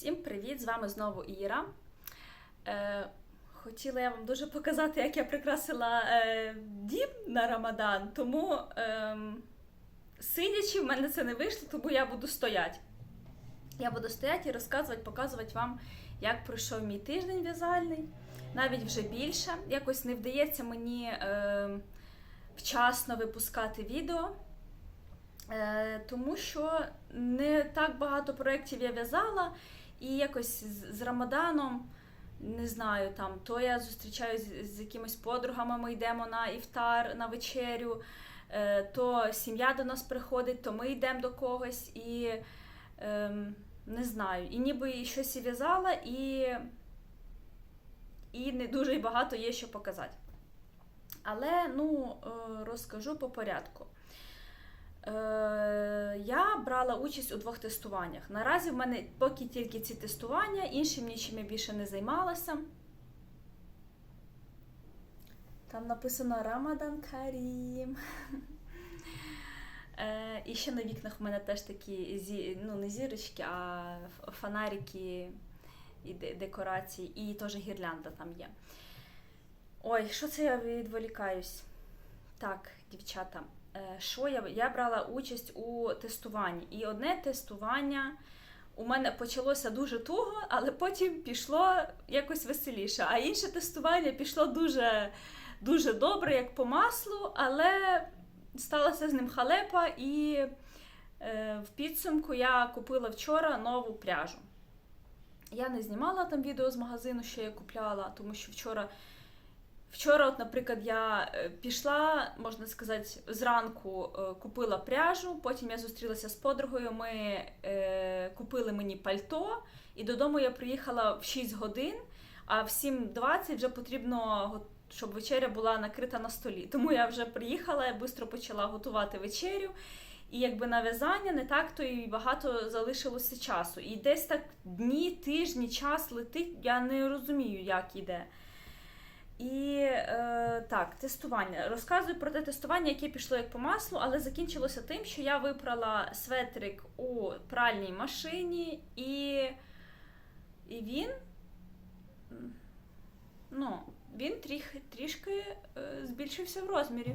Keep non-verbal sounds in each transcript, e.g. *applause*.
Всім привіт! З вами знову Іра. Е, хотіла я вам дуже показати, як я прикрасила е, дім на Рамадан, тому е, сидячи, в мене це не вийшло, тому я буду стояти. Я буду стояти і розказувати, показувати вам, як пройшов мій тиждень в'язальний, навіть вже більше. Якось не вдається мені е, вчасно випускати відео. Е, тому що не так багато проєктів я в'язала, і якось з, Рамаданом, не знаю, там, то я зустрічаюсь з, якимись подругами, ми йдемо на іфтар, на вечерю, е, то сім'я до нас приходить, то ми йдемо до когось і е, не знаю, і ніби щось і в'язала, і, і не дуже багато є що показати. Але ну, е, розкажу по порядку. Брала участь у двох тестуваннях. Наразі в мене поки тільки ці тестування, іншим нічим я більше не займалася. Там написано Рамадан Карім. Е, І ще на вікнах в мене теж такі ну, не зірочки, а фонарики і декорації, і теж гірлянда там є. Ой, що це я відволікаюсь? Так, дівчата. Е, Що я, я брала участь у тестуванні. І одне тестування у мене почалося дуже туго, але потім пішло якось веселіше. А інше тестування пішло дуже, дуже добре, як по маслу, але сталося з ним халепа, і е, в підсумку я купила вчора нову пряжу. Я не знімала там відео з магазину, що я купляла, тому що вчора. Вчора, от, наприклад, я е, пішла, можна сказати, зранку е, купила пряжу, потім я зустрілася з подругою, ми е, купили мені пальто, і додому я приїхала в 6 годин, а в 7.20 вже потрібно, щоб вечеря була накрита на столі. Тому я вже приїхала, я швидко почала готувати вечерю. І якби на в'язання не так, то і багато залишилося часу. І десь так дні, тижні, час летить, я не розумію, як іде. І е, так, тестування. Розказую про те тестування, яке пішло як по маслу, але закінчилося тим, що я випрала светрик у пральній машині, і, і він. Ну, він тріх, трішки е, збільшився в розмірі.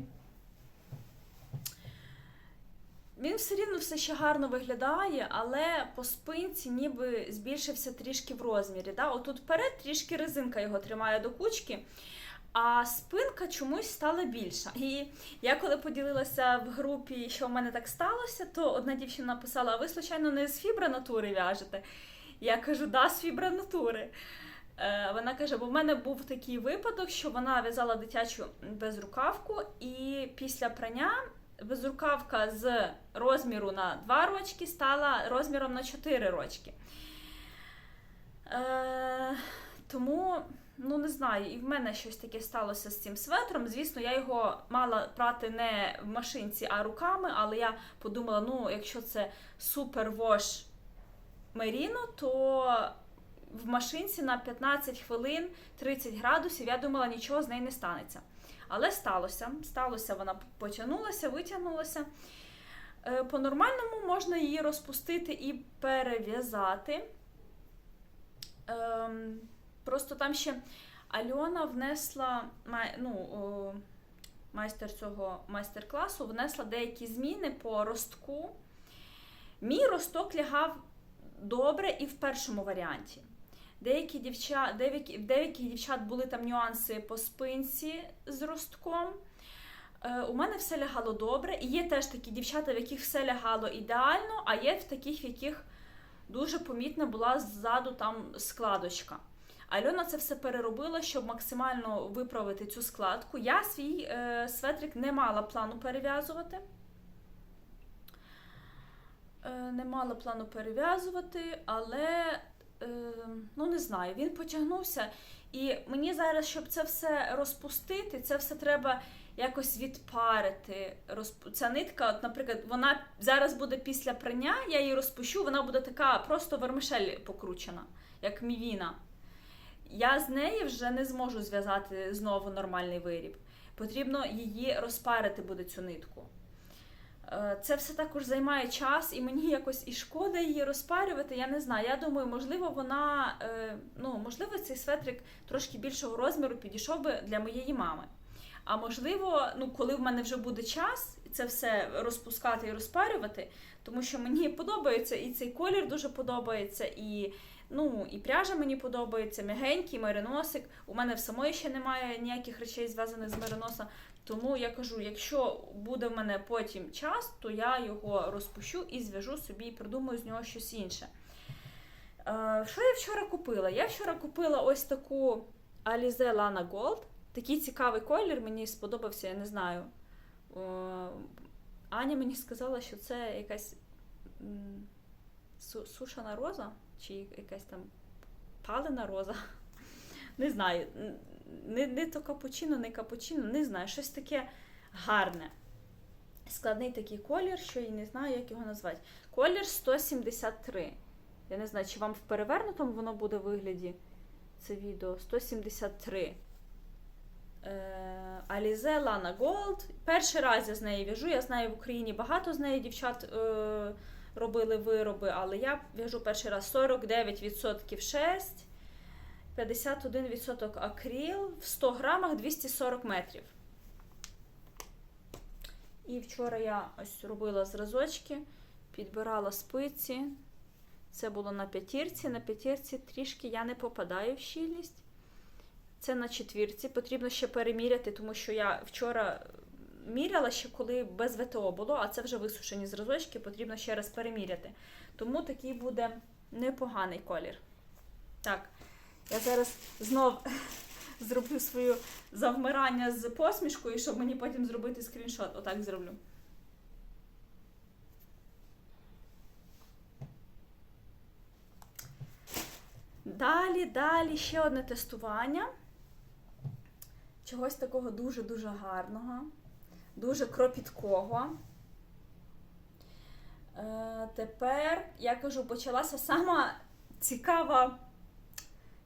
Він все рівно все ще гарно виглядає, але по спинці ніби збільшився трішки в розмірі. Да? Отут вперед трішки резинка його тримає до кучки, а спинка чомусь стала більша. І я коли поділилася в групі, що в мене так сталося, то одна дівчина написала: а ви, случайно, не з фібра натури в'яжете? Я кажу, да, з фібра натури. Е, Вона каже, бо в мене був такий випадок, що вона в'язала дитячу безрукавку, і після прання безрукавка з розміру на 2 рочки стала розміром на 4 рочки. Е, тому, ну не знаю, і в мене щось таке сталося з цим светром. Звісно, я його мала прати не в машинці, а руками, але я подумала: ну, якщо це супер вош меріно, то в машинці на 15 хвилин 30 градусів, я думала, нічого з нею не станеться. Але сталося. Сталося, вона потягнулася, витягнулася. Е, По-нормальному можна її розпустити і перев'язати. Ем, Просто там ще Альона внесла ну, майстер цього майстер-класу внесла деякі зміни по ростку. Мій росток лягав добре і в першому варіанті. Деякі дівчат, деякі, в деяких дівчат були там нюанси по спинці з ростком. Е, у мене все лягало добре. І є теж такі дівчата, в яких все лягало ідеально, а є в таких, в яких дуже помітна була ззаду там складочка. Альона це все переробила, щоб максимально виправити цю складку. Я свій е, светрик не мала плану перев'язувати. Е, не мала плану перев'язувати, але ну не знаю, він потягнувся. І мені зараз, щоб це все розпустити, це все треба якось відпарити. Розп... Ця нитка, от, наприклад, вона зараз буде після прання, я її розпущу, вона буде така просто вермишель покручена, як мівіна. Я з неї вже не зможу зв'язати знову нормальний виріб. Потрібно її розпарити буде цю нитку. Е, Це все також займає час, і мені якось і шкода її розпарювати. Я не знаю. Я думаю, можливо, вона е, ну можливо, цей светрик трошки більшого розміру підійшов би для моєї мами. А можливо, ну коли в мене вже буде час це все розпускати і розпарювати, тому що мені подобається і цей колір дуже подобається, і ну і пряжа мені подобається, м'ягенький мериносик. У мене в самої ще немає ніяких речей зв'язаних з мериносом. Тому я кажу, якщо буде в мене потім час, то я його розпущу і зв'яжу собі і придумаю з нього щось інше. Е, Що я вчора купила? Я вчора купила ось таку Alize Lana Gold. Такий цікавий колір, мені сподобався, я не знаю. Е, Аня мені сказала, що це якась м, сушена роза, чи якась там палена роза. *laughs* Не знаю. Не, не то капучино, не капучино, не знаю. Щось таке гарне. Складний такий колір, що я не знаю, як його назвати. Колір 173. Я не знаю, чи вам в перевернутому воно буде вигляді це відео. 173. Е, Alize Lana Gold. Перший раз я з нею в'яжу. Я знаю, в Україні багато з нею дівчат е, робили вироби, але я в'яжу перший раз 49% 6, 51% акріл, в 100 грамах 240 метрів. І вчора я ось робила зразочки, підбирала спиці. Це було на п'ятірці. На п'ятірці трішки я не попадаю в щільність. Це на четвірці. Потрібно ще переміряти, тому що я вчора міряла ще коли без ВТО було, а це вже висушені зразочки, потрібно ще раз переміряти. Тому такий буде непоганий колір. Так, я зараз знов *laughs* зроблю своє завмирання з посмішкою, щоб мені потім зробити скріншот. Отак зроблю. Далі, далі ще одне тестування. Чогось такого дуже-дуже гарного, дуже кропіткого. Е, тепер, я кажу, почалася сама цікава,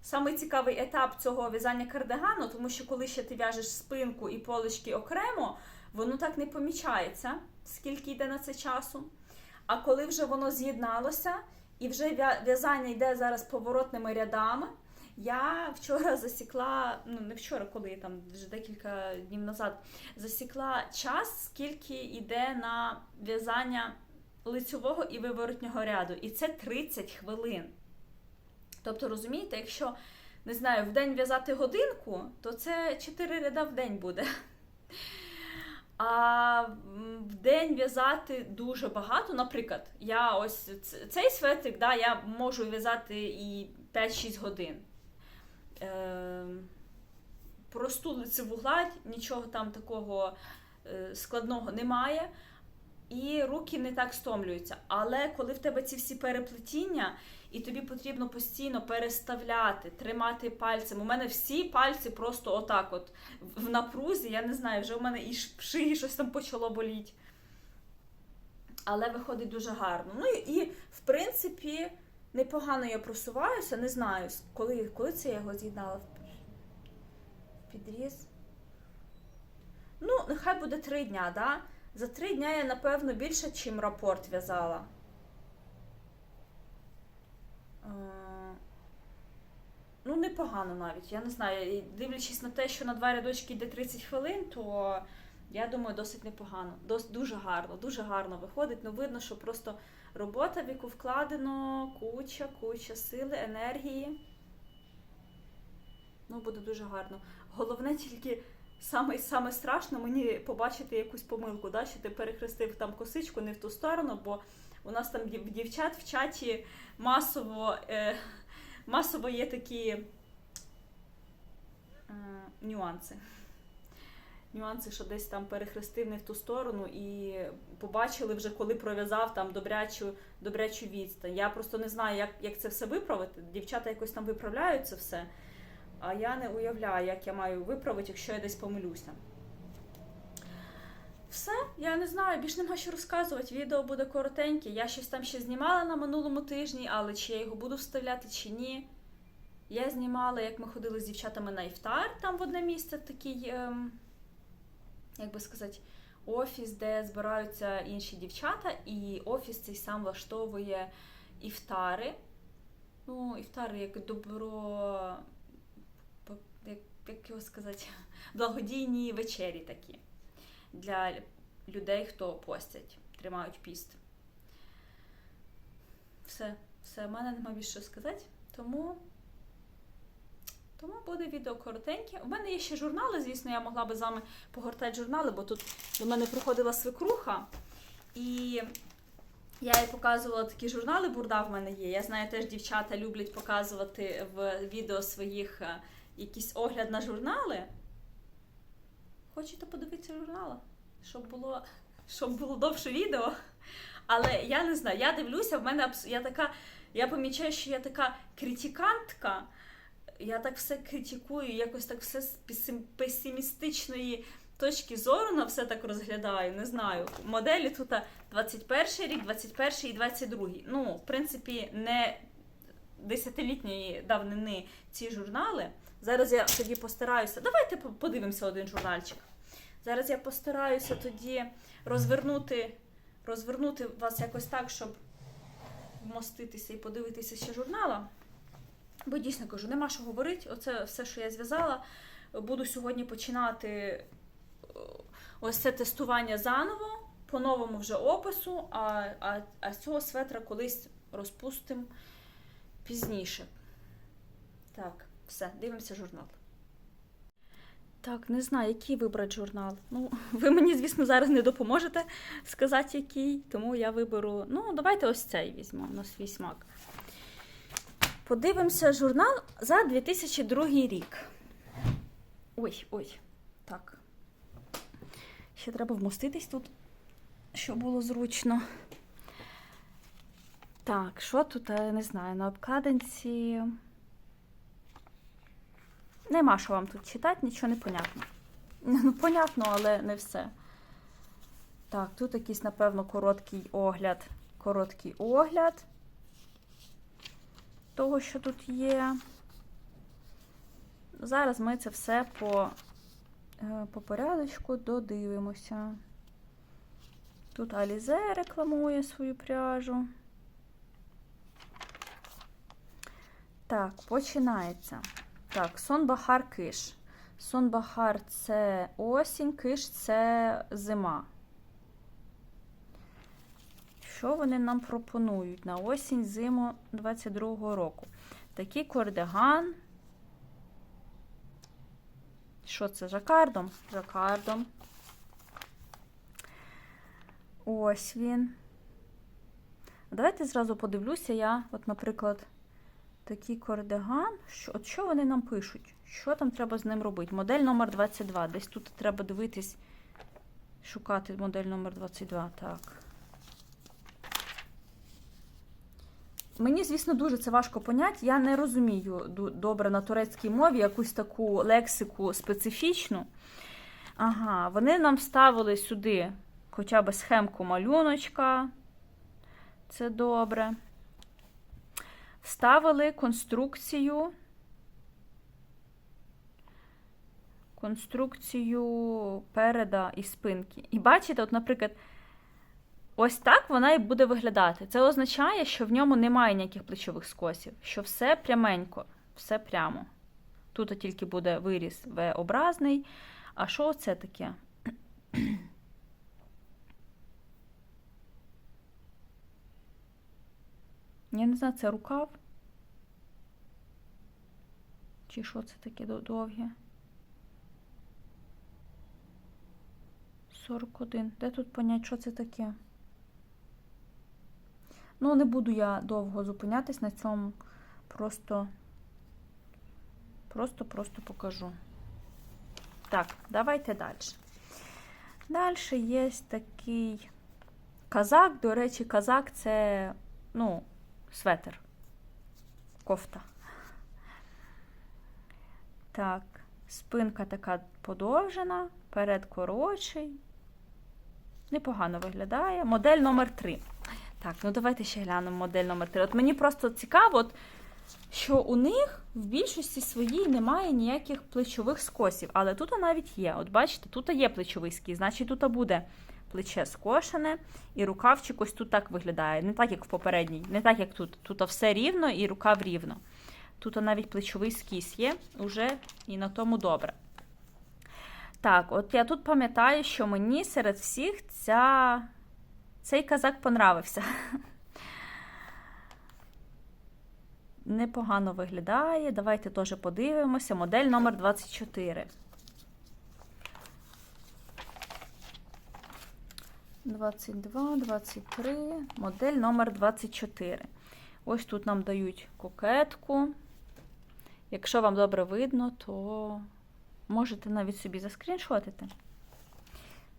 самий цікавий етап цього в'язання кардигану, тому що коли ще ти в'яжеш спинку і полички окремо, воно так не помічається, скільки йде на це часу. А коли вже воно з'єдналося, і вже в'язання йде зараз поворотними рядами. Я вчора засікла, ну не вчора, коли там вже декілька днів назад засікла час, скільки йде на в'язання лицьового і виворотнього ряду. І це 30 хвилин. Тобто, розумієте, якщо не знаю, в день в'язати годинку, то це 4 ряда в день буде. А в день в'язати дуже багато. Наприклад, я ось цей светрик, да, я можу в'язати і 5-6 годин. Е, просту лицеву гладь, нічого там такого е, складного немає. І руки не так стомлюються. Але коли в тебе ці всі переплетіння, і тобі потрібно постійно переставляти, тримати пальцем. У мене всі пальці просто отак, от в напрузі, я не знаю, вже у мене і шиї щось там почало боліти. Але виходить дуже гарно. Ну і, в принципі, непогано я просуваюся, не знаю, коли, коли це я його з'єднала в підріз. Ну, нехай буде три дня, да? За три дня я, напевно, більше, чим рапорт в'язала. Е, Ну, непогано навіть. Я не знаю. Дивлячись на те, що на два рядочки йде 30 хвилин, то я думаю, досить непогано. Дос, дуже гарно, дуже гарно виходить. Ну, видно, що просто робота, в яку вкладено куча, куча сили, енергії. Ну, буде дуже гарно. Головне тільки саме, саме страшно мені побачити якусь помилку, да? що ти перехрестив там косичку не в ту сторону, бо у нас там дів- дівчат в чаті масово, е, масово є такі е, нюанси. Нюанси, що десь там перехрестив не в ту сторону і побачили вже, коли пров'язав там добрячу, добрячу відстань. Я просто не знаю, як, як це все виправити. Дівчата якось там виправляють це все, а я не уявляю, як я маю виправити, якщо я десь помилюся. Все, я не знаю, більш нема що розказувати. Відео буде коротеньке. Я щось там ще знімала на минулому тижні, але чи я його буду вставляти, чи ні. Я знімала, як ми ходили з дівчатами на іфтар, там в одне місце такий, ем, як би сказати, офіс, де збираються інші дівчата, і офіс цей сам влаштовує іфтари. Ну, іфтари як добро, як, його сказати, *laughs* благодійні вечері такі для людей, хто постять, тримають піст. Все, все, в мене нема більше сказати. Тому, тому буде відео коротеньке. У мене є ще журнали, звісно, я могла би з вами погортати журнали, бо тут до мене приходила свекруха, і я їй показувала такі журнали, бурда в мене є. Я знаю, теж дівчата люблять показувати в відео своїх е, якийсь огляд на журнали. Хочете подивитися журнали? Щоб було, щоб було довше відео. Але я не знаю, я дивлюся, в мене я така, я помічаю, що я така критикантка. Я так все критикую, якось так все з песим- песимістичної точки зору на все так розглядаю. Не знаю. Моделі тут 21 рік, 21 і 22. Ну, в принципі, не десятилітньої давнини ці журнали. Зараз я тоді постараюся. Давайте подивимося один журнальчик. Зараз я постараюся тоді розвернути, розвернути вас якось так, щоб вмоститися і подивитися ще журнала. Бо дійсно кажу, нема що говорити. Оце все, що я зв'язала. Буду сьогодні починати е, ось це тестування заново, по новому вже опису, а, а, а цього светра колись розпустимо пізніше. Так, все, дивимося журнал. Так, не знаю, який вибрати журнал. Ну, *laughs* ви мені, звісно, зараз не допоможете сказати, який, тому я виберу. Ну, давайте ось цей візьмемо на свій смак. Подивимося журнал за 2002 рік. Ой, ой, так. Ще треба вмоститись тут, щоб було зручно. Так, що тут, я не знаю, на обкладинці. Нема що вам тут читати, нічого не понятно. *laughs* Ну, понятно, але не все. Так, тут якийсь, напевно, короткий огляд. Короткий огляд того, що тут є. Зараз ми це все по, е, по порядочку додивимося. Тут Алізе рекламує свою пряжу. Так, починається. Так, Сонбахар киш. Сонбахар це осінь, киш це зима. Що вони нам пропонують на осінь зиму 22-го року? Такий кордиган. Що це? Жакардом? Жакардом. Ось він. Давайте зразу подивлюся я, от, наприклад, такий кордиган. Що, от що вони нам пишуть? Що там треба з ним робити? Модель номер 22. Десь тут треба дивитись, шукати модель номер 22. Так. Мені, звісно, дуже це важко поняти. Я не розумію добре на турецькій мові якусь таку лексику специфічну. Ага, вони нам вставили сюди хоча б схемку малюночка. Це добре. Вставили конструкцію. Конструкцію переда і спинки. І бачите, от, наприклад, ось так вона і буде виглядати. Це означає, що в ньому немає ніяких плечових скосів, що все пряменько, все прямо. Тут тільки буде виріз V-образний. А що це таке? Я не знаю, це рукав? Чи що це таке до- довге? 41. Де тут понять, що це таке? Ну, не буду я довго зупинятись на цьому. Просто, просто, просто покажу. Так, давайте далі. Далі є такий казак. До речі, казак це, ну, светер. Кофта. Так, спинка така подовжена, перед коротший. Непогано виглядає. Модель номер 3. Так, ну давайте ще глянемо модель номер 3. От мені просто цікаво, от що у них в більшості своїй немає ніяких плечових скосів. Але тут навіть є. От бачите, тут є плечовий скіс, значить тут буде плече скошене, і рукавчик ось тут так виглядає. Не так, як в попередній, не так, як тут. Тут все рівно і рукав рівно. Тут навіть плечовий скіс є, уже і на тому добре. Так, от я тут пам'ятаю, що мені серед всіх ця... цей казак понравився. *laughs* Непогано виглядає. Давайте теж подивимося. Модель номер 24. 22, 23, модель номер 24. Ось тут нам дають кокетку. Якщо вам добре видно, то можете навіть собі заскріншотити.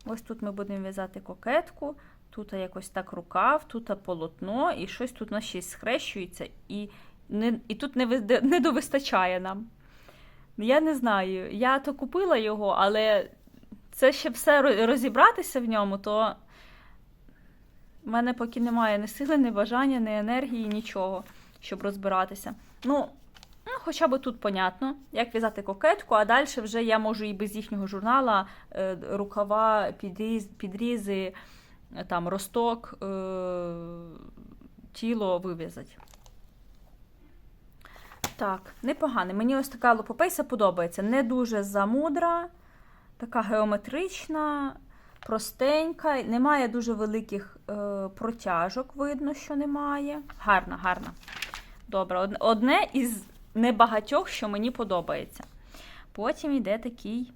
Ось тут ми будемо в'язати кокетку. Тут якось так рукав, тут полотно, і щось тут нас ще схрещується, і, не, і тут не, не довистачає нам. Я не знаю. Я то купила його, але це ще все розібратися в ньому, то в мене поки немає ні сили, ні бажання, ні енергії, нічого, щоб розбиратися. Ну, ну хоча б тут понятно, як в'язати кокетку, а далі вже я можу і без їхнього журнала е, рукава, підріз, підрізи, е, там, росток, е, тіло вив'язати. Так, непогано. Мені ось така лопопейса подобається. Не дуже замудра, така геометрична, простенька, немає дуже великих е, протяжок, видно, що немає. Гарна, гарна. Добре, одне із небагатьох, що мені подобається. Потім йде такий.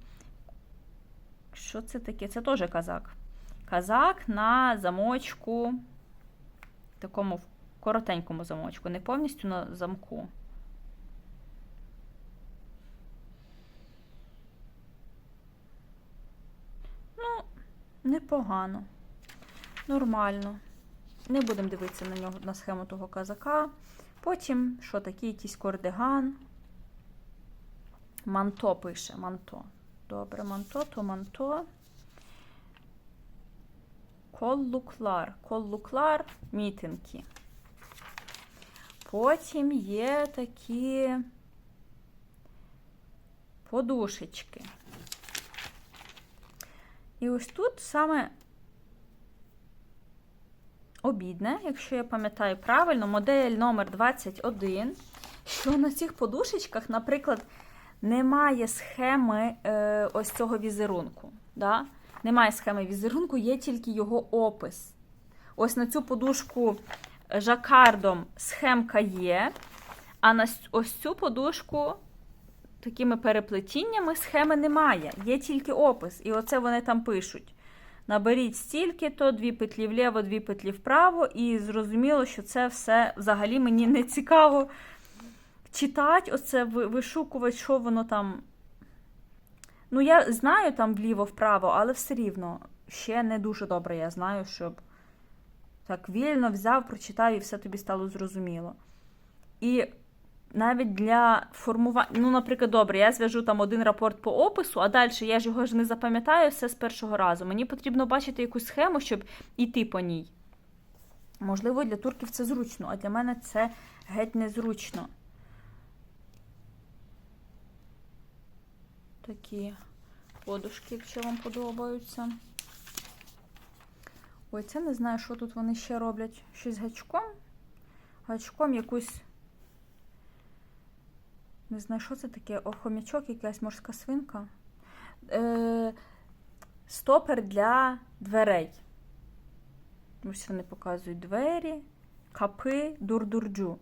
Що це таке? Це теж казак. Казак на замочку, такому коротенькому замочку, не повністю на замку. Ну, непогано. Нормально. Не будемо дивитися на нього на схему того казака. Потім, що такий якийсь кордиган. Манто пише, манто. Добре, манто, то манто. Коллуклар. Коллуклар мітинки. Потім є такі подушечки. І ось тут саме обідне, якщо я пам'ятаю правильно, модель номер 21, що на цих подушечках, наприклад, немає схеми е, ось цього візерунку. Да? Немає схеми візерунку, є тільки його опис. Ось на цю подушку жакардом схемка є, а на ось цю подушку такими переплетіннями схеми немає. Є тільки опис. І оце вони там пишуть. Наберіть стільки-то, дві петлі вліво, дві петлі вправо, і зрозуміло, що це все взагалі мені не цікаво читати, оце вишукувати, що воно там. Ну, я знаю там вліво-вправо, але все рівно ще не дуже добре я знаю, щоб так вільно взяв, прочитав і все тобі стало зрозуміло. І навіть для формування, ну, наприклад, добре, я зв'яжу там один рапорт по опису, а далі я ж його ж не запам'ятаю все з першого разу. Мені потрібно бачити якусь схему, щоб іти по ній. Можливо, для турків це зручно, а для мене це геть незручно. Такі подушки, якщо вам подобаються. Ой, це не знаю, що тут вони ще роблять. Щось гачком. Гачком якусь. Не знаю, що це таке. О, хомячок, якась морська свинка. Е, стопер для дверей. Ось вони показують двері. Капи дурдурджу.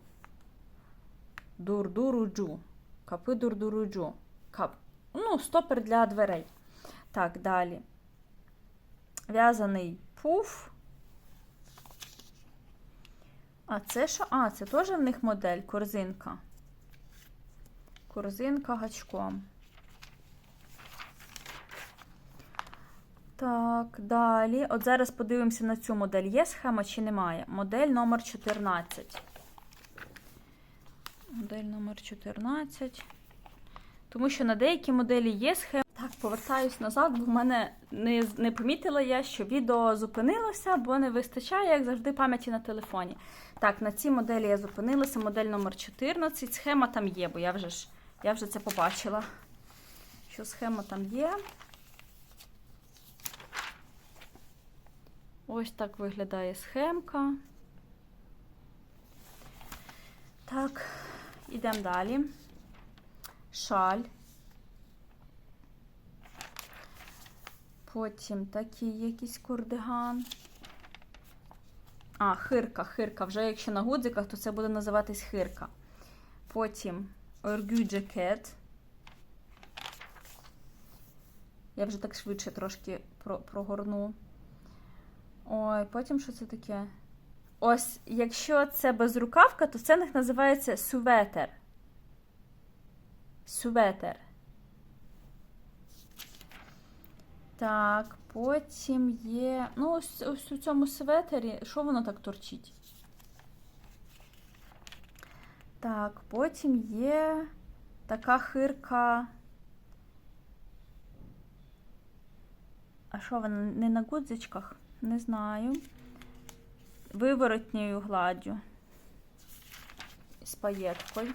Дурдуруджу. Капи дурдуруджу. Кап. Ну, стопер для дверей. Так, далі. В'язаний пуф. А це що? А, це теж в них модель, корзинка. Корзинка гачком. Так, далі. От зараз подивимося на цю модель. Є схема чи немає? Модель номер 14. Модель номер 14. Тому що на деякі моделі є схема. Так, повертаюсь назад, бо в мене не, не помітила я, що відео зупинилося, бо не вистачає, як завжди, пам'яті на телефоні. Так, на цій моделі я зупинилася, модель номер 14. Схема там є, бо я вже ж я вже це побачила. Що схема там є. Ось так виглядає схемка. Так, ідемо далі. Шаль. Потім такий якийсь кордиган. А, хирка, хирка. Вже якщо на гудзиках, то це буде називатись хирка. Потім оргю джакет. Я вже так швидше трошки про- прогорну. Ой, потім що це таке? Ось, якщо це безрукавка, то це в них називається суветер. Суветер. Так, потім є. Ну, ось, ось у цьому светері. Що воно так торчить? Так, потім є така хирка. А що вона не на гудзичках? Не знаю. Виворотньою гладдю. З паєткою.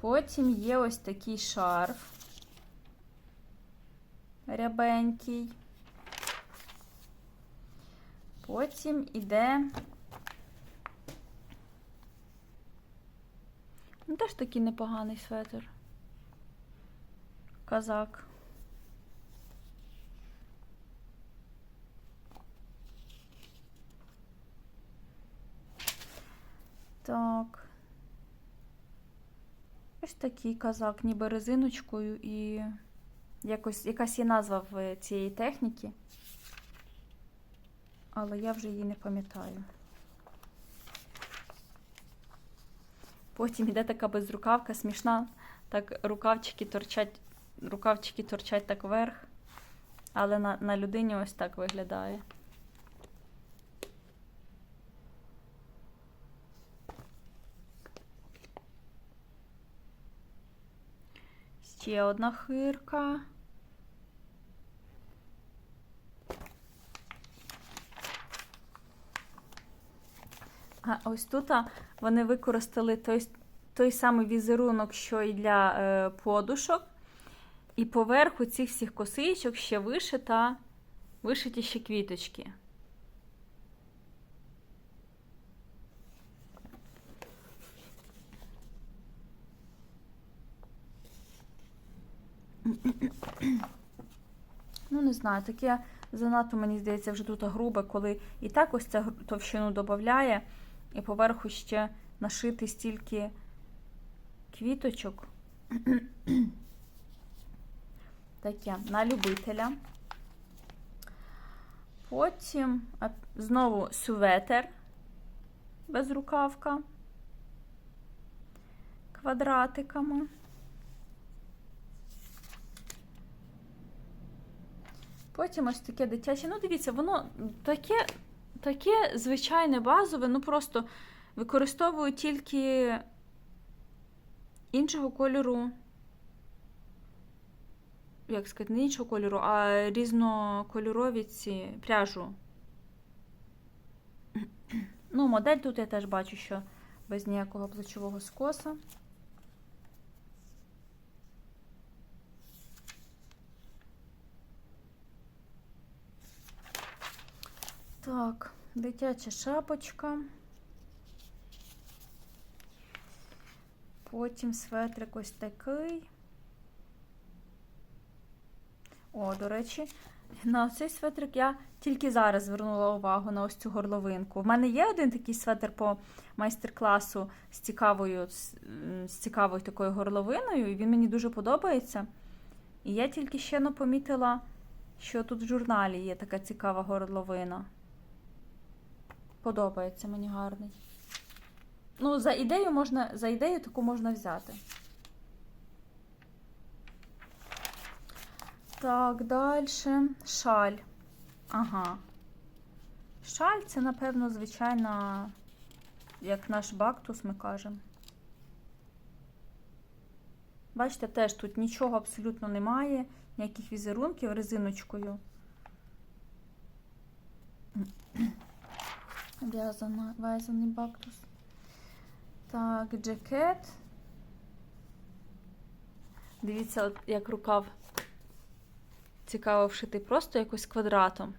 Потім є ось такий шарф. Рябенький. Потім іде. Теж такий непоганий светр. Казак. Так. Ось такий казак, ніби резиночкою і якось, якась є назва в цієї техніки. Але я вже її не пам'ятаю. Потім йде така безрукавка, смішна. Так рукавчики торчать, рукавчики торчать так вверх, але на, на людині ось так виглядає. Ще одна хирка. А ось тут вони використали той, той самий візерунок, що і для е, подушок. І поверху цих всіх косичок ще вишита, вишиті ще квіточки. Ну, не знаю, таке занадто, мені здається, вже тут грубе, коли і так ось ця товщину додає, і поверху ще нашити стільки квіточок. *clears throat* Таке на любителя. Потім знову сюветер безрукавка квадратиками. Потім ось таке дитяче. Ну, дивіться, воно таке, таке звичайне базове, ну просто використовую тільки іншого кольору. Як сказати, не іншого кольору, а різнокольорові ці пряжу. Ну, модель тут я теж бачу, що без ніякого плечового скоса. Так, дитяча шапочка. Потім светрик ось такий. О, до речі, на цей светрик я тільки зараз звернула увагу на ось цю горловинку. В мене є один такий светр по майстер-класу з цікавою, з, цікавою такою горловиною, і він мені дуже подобається. І я тільки ще не помітила, що тут в журналі є така цікава горловина. Подобається мені гарний. Ну, за ідею можна, за ідею таку можна взяти. Так, далі. Шаль. Ага. Шаль це, напевно, звичайна, як наш бактус, ми кажемо. Бачите, теж тут нічого абсолютно немає, ніяких візерунків резиночкою. В'язана, в'язаний бактус. Так, джакет. Дивіться, як рукав цікаво вшитий просто якось квадратом.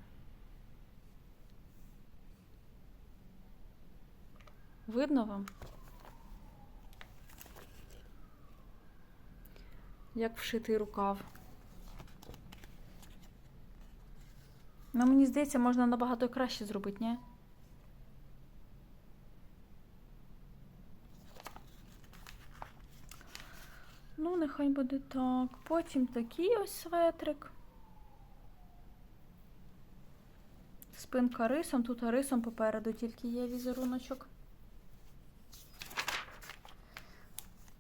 Видно вам? Як вшитий рукав. Ну, мені здається, можна набагато краще зробити, ні? Ну, нехай буде так. Потім такий ось светрик. Спинка рисом, тут рисом попереду тільки є візеруночок.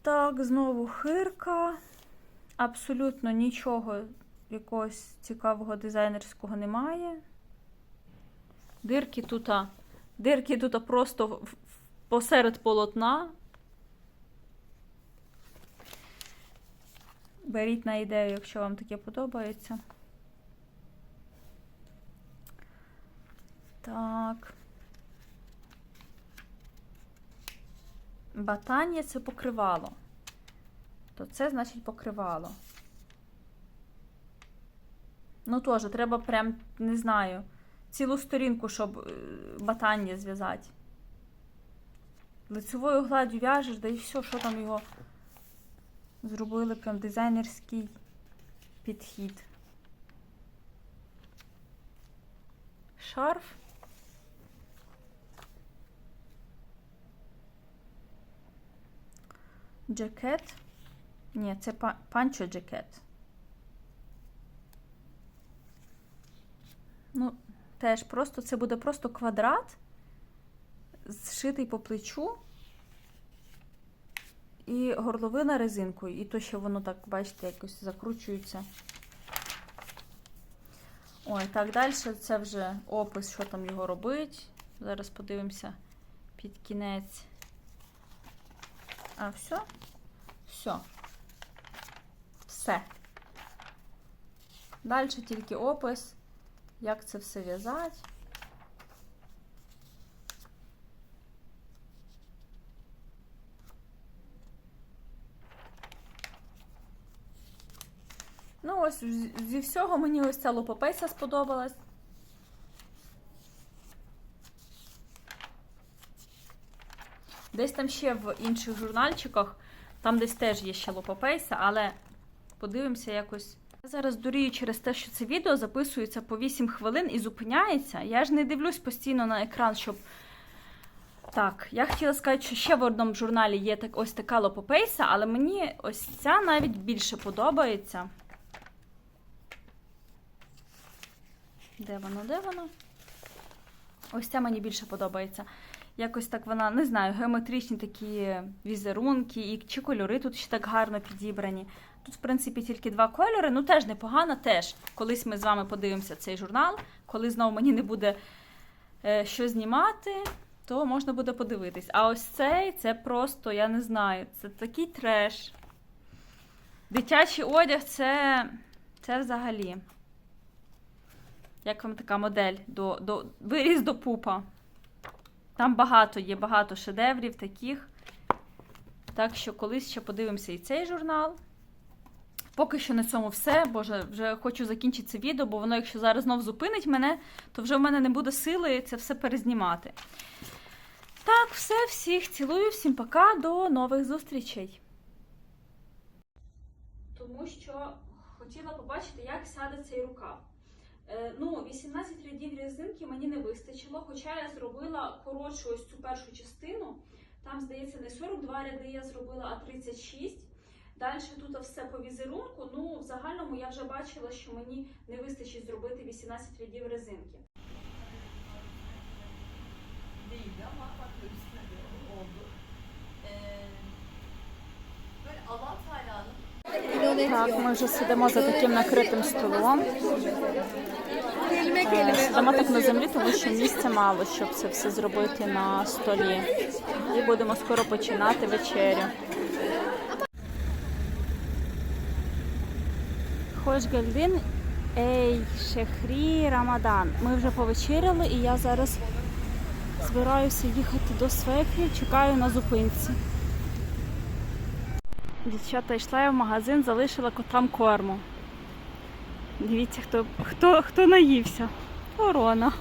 Так, знову хирка. Абсолютно нічого якогось цікавого дизайнерського немає. Дирки тут, дирки тут просто посеред полотна. Беріть на ідею, якщо вам таке подобається. Так. Батання це покривало. То це значить покривало. Ну, теж, треба прям, не знаю, цілу сторінку, щоб е, батання зв'язати. Лицевою гладдю в'яжеш, да і все, що там його зробили прям дизайнерський підхід. Шарф. Джакет. Ні, це панчо джакет. Ну, теж просто це буде просто квадрат, зшитий по плечу. І горловина резинкою. І то, що воно так, бачите, якось закручується. Ой, так, далі це вже опис, що там його робить. Зараз подивимося під кінець. А все? Все. Все. Далі тільки опис, як це все в'язати. Ну, ось зі всього мені ось ця лопопейса сподобалась. Десь там ще в інших журнальчиках, там десь теж є ще лопопейса, але подивимося якось. Я зараз дурію через те, що це відео записується по 8 хвилин і зупиняється. Я ж не дивлюсь постійно на екран, щоб. Так, я хотіла сказати, що ще в одному журналі є так, ось така лопопейса, але мені ось ця навіть більше подобається. Де воно, де воно? Ось ця мені більше подобається. Якось так вона, не знаю, геометричні такі візерунки, і чи кольори тут ще так гарно підібрані. Тут, в принципі, тільки два кольори, ну теж непогано, теж. Колись ми з вами подивимося цей журнал, коли знову мені не буде е, що знімати, то можна буде подивитись. А ось цей це просто, я не знаю, це такий треш. Дитячий одяг це, це взагалі. Як вам така модель до, до виріс до пупа? Там багато є, багато шедеврів таких. Так що колись ще подивимося і цей журнал. Поки що на цьому все. Боже, вже хочу закінчити це відео, бо воно, якщо зараз знов зупинить мене, то вже в мене не буде сили це все перезнімати. Так, все, всіх цілую, всім пока, до нових зустрічей. Тому що хотіла побачити, як сяде цей рукав. Е, Ну, 18 рядів резинки мені не вистачило, хоча я зробила коротшу ось цю першу частину. Там, здається, не 42 ряди я зробила, а 36. Далі тут все по візерунку. Ну, в загальному я вже бачила, що мені не вистачить зробити 18 рядів резинки. Так, ми вже сидимо за таким накритим столом. Е, Сидимо так на землі, тому що місця мало, щоб це все зробити на столі. І будемо скоро починати вечерю. Хош Гельдин Ей Шехрі Рамадан. Ми вже повечеряли і я зараз збираюся їхати до свекрів, чекаю на зупинці. Дівчата йшла я в магазин, залишила котам корму. Дивіться, хто, хто, хто наївся. Ворона.